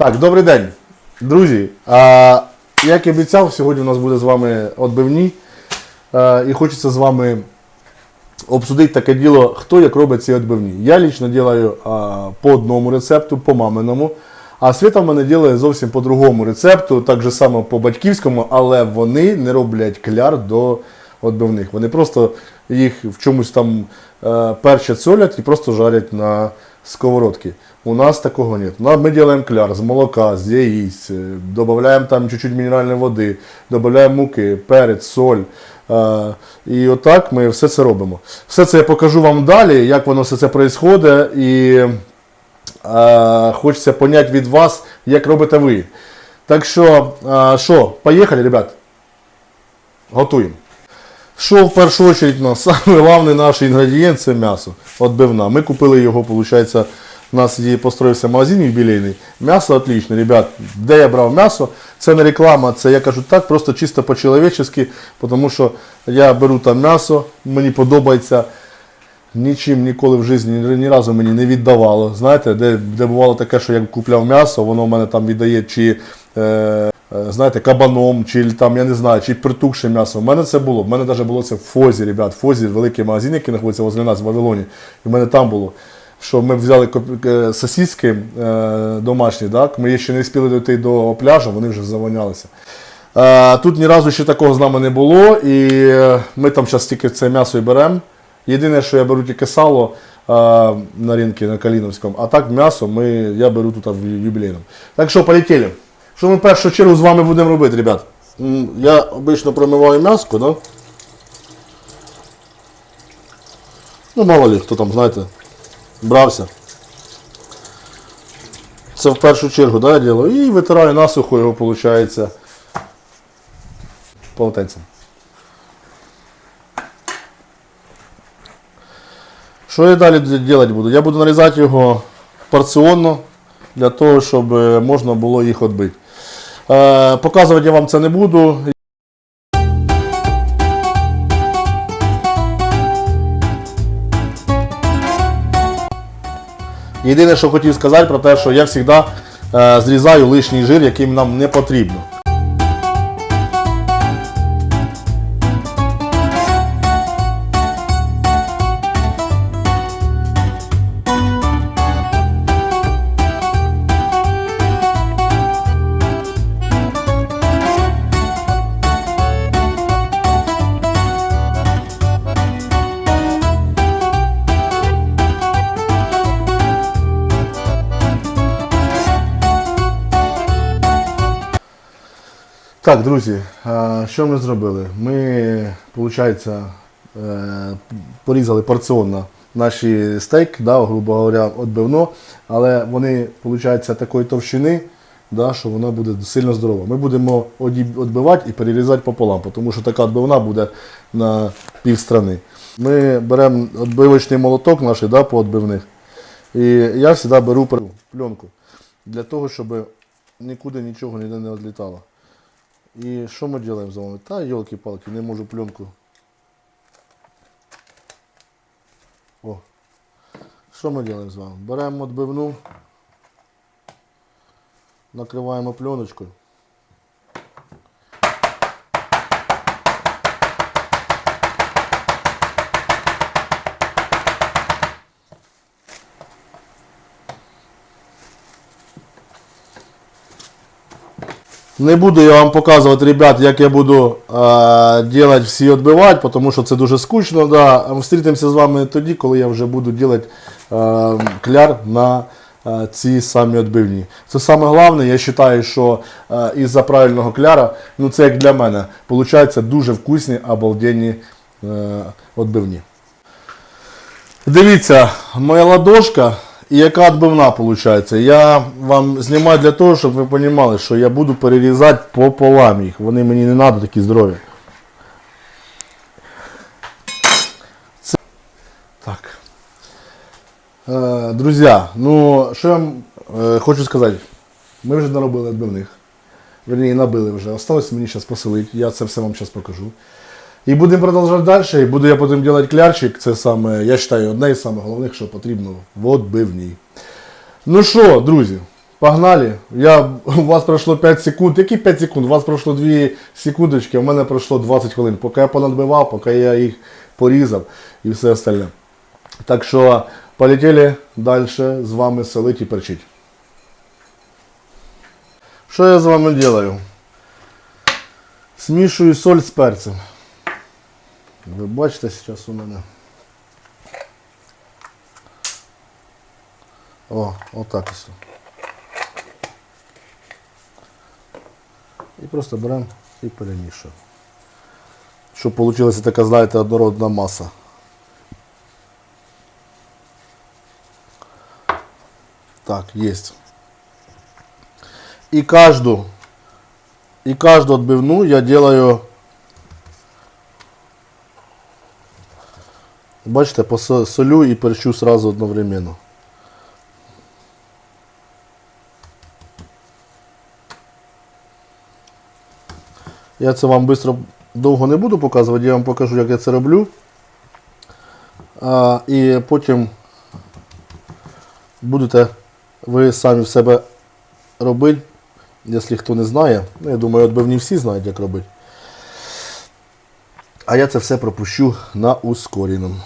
Так, добрий день, друзі. А, як і обіцяв, сьогодні у нас буде з вами отбивні. А, і хочеться з вами обсудити таке діло, хто як робить ці отбивні. Я лично делаю а, по одному рецепту, по маминому. А Світа в мене ділає зовсім по другому рецепту, так же само по батьківському, але вони не роблять кляр до отбивних. Вони просто їх в чомусь там е, перчать, солять і просто жарять на сковородці. У нас такого нет. Ми робимо кляр з молока, з яїць, е, додаємо там чуть-чуть мінеральної води, додаємо муки, перець, соль. Е, І отак ми все це робимо. Все це я покажу вам далі, як воно все це відбувається. І е, хочеться поняти від вас, як робите ви. Так що, що, поїхали, ребят? Готуємо. Що в першу у нас самий головний наш інгредієнт це м'ясо. Отбивна. Ми купили його, виходить, у нас построївся магазин юбілейний. М'ясо отличне, ребят. Де я брав м'ясо? Це не реклама, це я кажу так, просто чисто по-чоловічески, тому що я беру там м'ясо, мені подобається. Нічим ніколи в житті ні, разу мені не віддавало. Знаєте, де, де бувало таке, що я купляв м'ясо, воно в мене там віддає чи е, знаєте, кабаном, чи там, я не знаю, чи притукше м'ясо. У мене це було. У мене навіть було це в Фозі, ребят. В Фозі великий магазин, який знаходиться возле нас в Вавилоні. І в мене там було. Що ми взяли е, сосиски е, домашні, так? ми ще не встигли дойти до пляжу, вони вже завонялися. Е, тут ні разу ще такого з нами не було, і е, ми там зараз тільки це м'ясо і беремо. Єдине, що я беру тільки сало е, на ринку на Каліновському, а так м'ясо ми, я беру тут в юбілейному. Так що, полетіли. Що ми в першу чергу з вами будемо робити, ребят? Я обично промиваю м'яско, да? Ну, мало ли, хто там, знаєте, брався. Це в першу чергу, да, я ділаю. І витираю насухо його, виходить, полотенцем. Що я далі робити буду? Я буду нарізати його порціонно для того, щоб е, можна було їх відбити. Е, показувати я вам це не буду. Єдине, що хотів сказати про те, що я завжди е, зрізаю лишній жир, який нам не потрібно. Так, друзі, що ми зробили? Ми, виходить, порізали порціонно наші стейк, да, грубо говоря, відбивно, але вони, виходить, такої товщини, да, що вона буде сильно здорова. Ми будемо відбивати і перерізати пополам, тому що така відбивна буде на пів страни. Ми беремо відбивочний молоток наш да, по відбивних. І я завжди беру пленку для того, щоб нікуди нічого ніде не відлітало. І що ми робимо з вами? Та йолки-палки, не можу пленку. О. Що ми робимо з вами? Беремо відбивну, накриваємо пленочкою. Не буду я вам показувати, ребят, як я буду е, делать всі відбивати, тому що це дуже скучно. Да. Встрітимося з вами тоді, коли я вже буду делать е, кляр на е, ці самі відбивні. Це саме головне, я вважаю, що е, із-за правильного кляра, ну це як для мене, виходить дуже вкусні, обалденні е, відбивні. Дивіться, моя ладошка і яка відбивна виходить. Я вам знімаю для того, щоб ви розуміли, що я буду перерізати пополам їх. Вони мені не треба такі здорові. Це... Так. Е, друзі, ну що я вам е, хочу сказати. Ми вже наробили відбивних. Верні, набили вже. Осталось мені зараз поселити. Я це все вам зараз покажу. І будемо продовжувати далі. І буду я потім робити клярчик. Це саме, я вважаю, одне із самих головних, що потрібно в отбивній. Ну що, друзі, Погнали. Я, у вас пройшло 5 секунд. Які 5 секунд? У вас пройшло 2 секундочки, а в мене пройшло 20 хвилин. Поки я понадбивав, поки я їх порізав і все остальне. Так що полетіли далі з вами селить і перчить. Що я з вами делаю? Смішую соль з перцем. Ви бачите зараз у мене. О, отак ось. І просто беремо і перемішуємо. Щоб вийшла така, знаєте, однородна маса. Так, есть. И каждую, и каждую отбивную я делаю, бачите, посолю и перчу сразу одновременно. Я це вам швидко довго не буду показувати, я вам покажу, як я це роблю. А, і потім будете ви самі в себе робити, якщо хто не знає. Ну, я думаю, отбивні всі знають, як робити. А я це все пропущу на ускореному.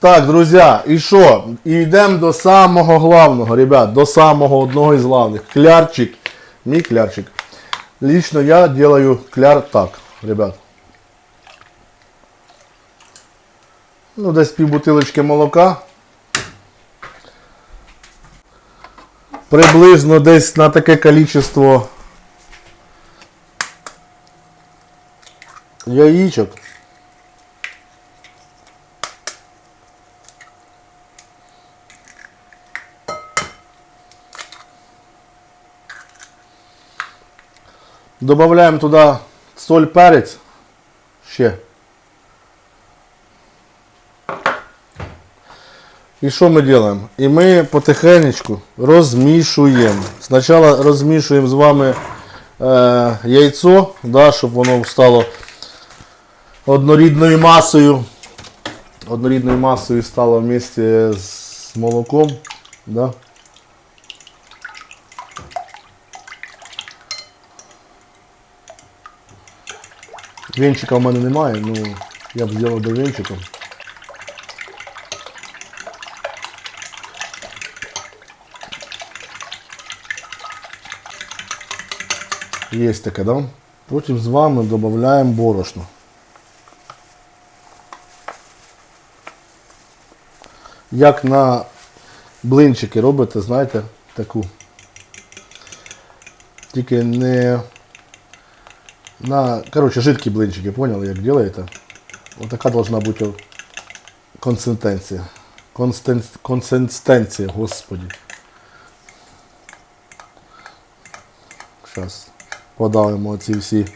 Так, друзі, і що? І йдемо до самого главного, ребят, до самого одного із главних. Клярчик. Мій клярчик. Лично я делаю кляр так, ребят. Ну, десь пів бутилочки молока. Приблизно десь на таке количество яєчок. Добавляємо туди соль, перець. Ще. І що ми робимо? І ми потихенечку розмішуємо. Спочатку розмішуємо з вами е, яйцо, да, щоб воно стало однорідною масою. Однорідною масою стало вместе з молоком. Да. Венчика в мене немає, ну я б зробив до венчиком. Є таке, да? Потім з вами додаємо борошно. Як на блинчики робите, знаєте, таку. Тільки не на, короче, жидкие блинчики, понял, як делаете? Вот такая должна быть. Констен... Консистенція, господи. Зараз подавимо ці всі.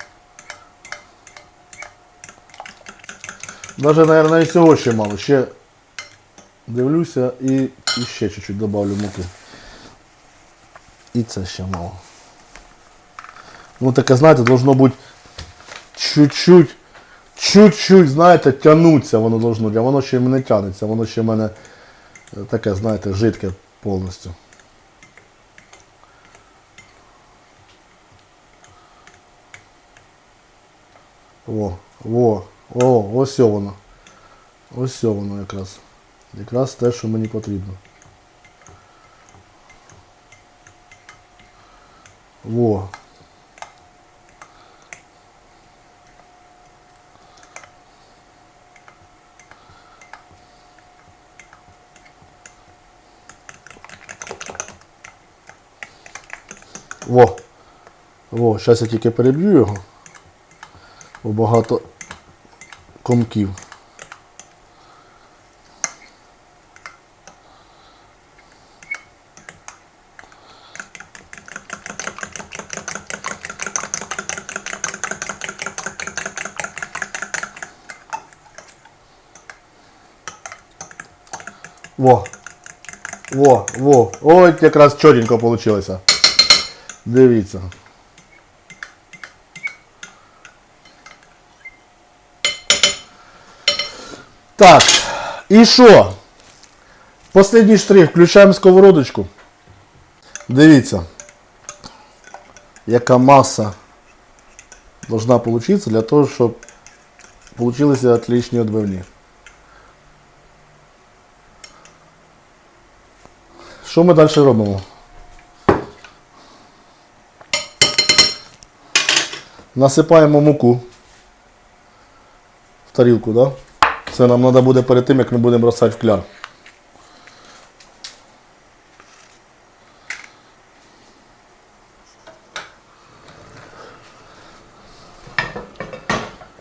Даже, наверное, і цього ще мало. Ще дивлюся і, і чуть-чуть добавлю муки. І це ще мало. Ну таке, знаєте, должно бути чуть-чуть, чуть-чуть, знаєте, тянуться воно должно. Воно ще мене тянеться, воно ще в мене е, таке, знаєте, жидке повністю. Во, во, о, ось воно. Ось воно якраз. Якраз те, що мені потрібно. Во. Во. Во, зараз я тільки переб'ю його. Бо багато комків. Во. Во, во. Ой, якраз чотенько вийшло. Дивіться. Так, і що? Последній штрих, включаємо сковородочку. Дивіться, яка маса должна получиться для того, щоб получилися отличні отбивні. Що ми далі робимо? Насипаємо муку в тарілку, да? Це нам треба буде перед тим, як ми будемо бросати в кляр.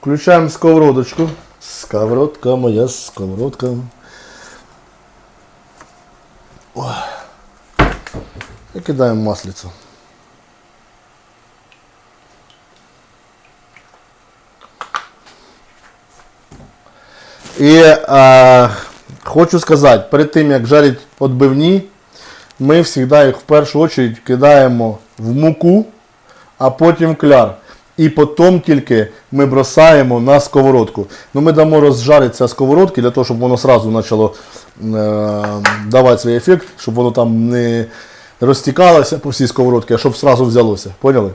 Включаємо сковородочку. Сковородка моя сковородка. І кидаємо маслицю. І е, хочу сказати, перед тим як жарити відбивні, ми завжди їх в першу чергу кидаємо в муку, а потім в кляр. І потім тільки ми бросаємо на сковородку. Ну, ми дамо розжаритися сковородки для того, щоб воно одразу почало е, давати свій ефект, щоб воно там не розтікалося по всій сковородці, а щоб одразу взялося. Поняли?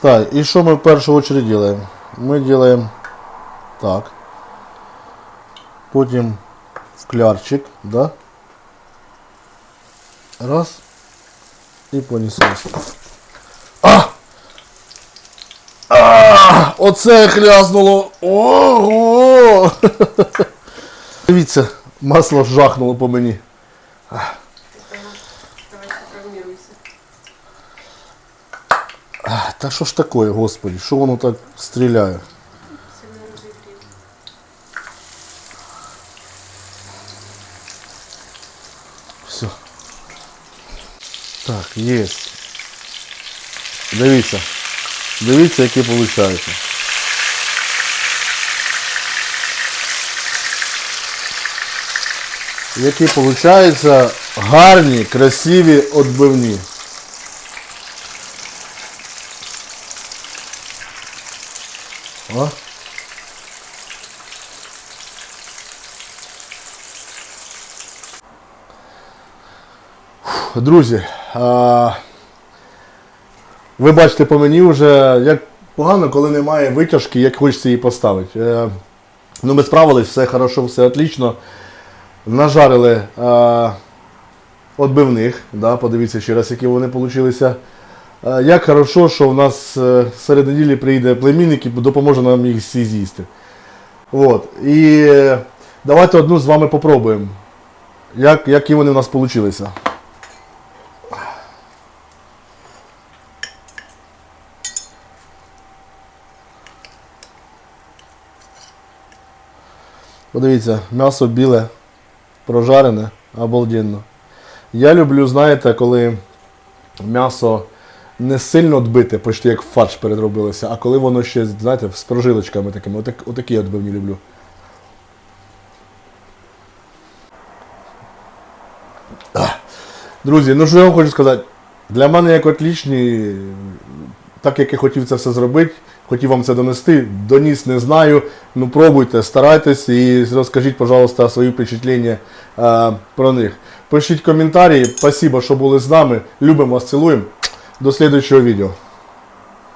Так, і що ми в першу чергу робимо? Ми робимо так. Потім в клярчик, да? Раз. І понеслось. А! А! Оце хляснуло! Ого! Дивіться, масло жахнуло по мені. Та що ж таке, господи, що воно так стріляє? Все. Так, є. Дивіться. Дивіться, які виходить. Які виходять гарні, красиві відбивні. Друзі, а, ви бачите по мені вже, як погано, коли немає витяжки, як хочеться її поставити. Е, ну, ми справились, все хорошо, все отлично. Нажарили а, отбивних, да, подивіться ще раз, які вони вийшли. Як хорошо, що в нас е, серед неділі прийде племінник і допоможе нам їх всі з'їсти. От. І е, давайте одну з вами попробуємо. Як, які вони в нас вийшли. Подивіться, м'ясо біле, прожарене, обалденно. Я люблю, знаєте, коли м'ясо не сильно відбите, почти як фарш переробилося, а коли воно ще, знаєте, з прожилочками такими. Отак, отакі я відбивні люблю. Друзі, ну що я вам хочу сказати? Для мене як отлічні, так як я хотів це все зробити, хотів вам це донести, доніс не знаю. Ну пробуйте, старайтесь і розкажіть, пожалуйста, свої впечатлення е, про них. Пишіть коментарі. Спасибо, що були з нами. Любимо вас, цілуємо. До слідчого відео.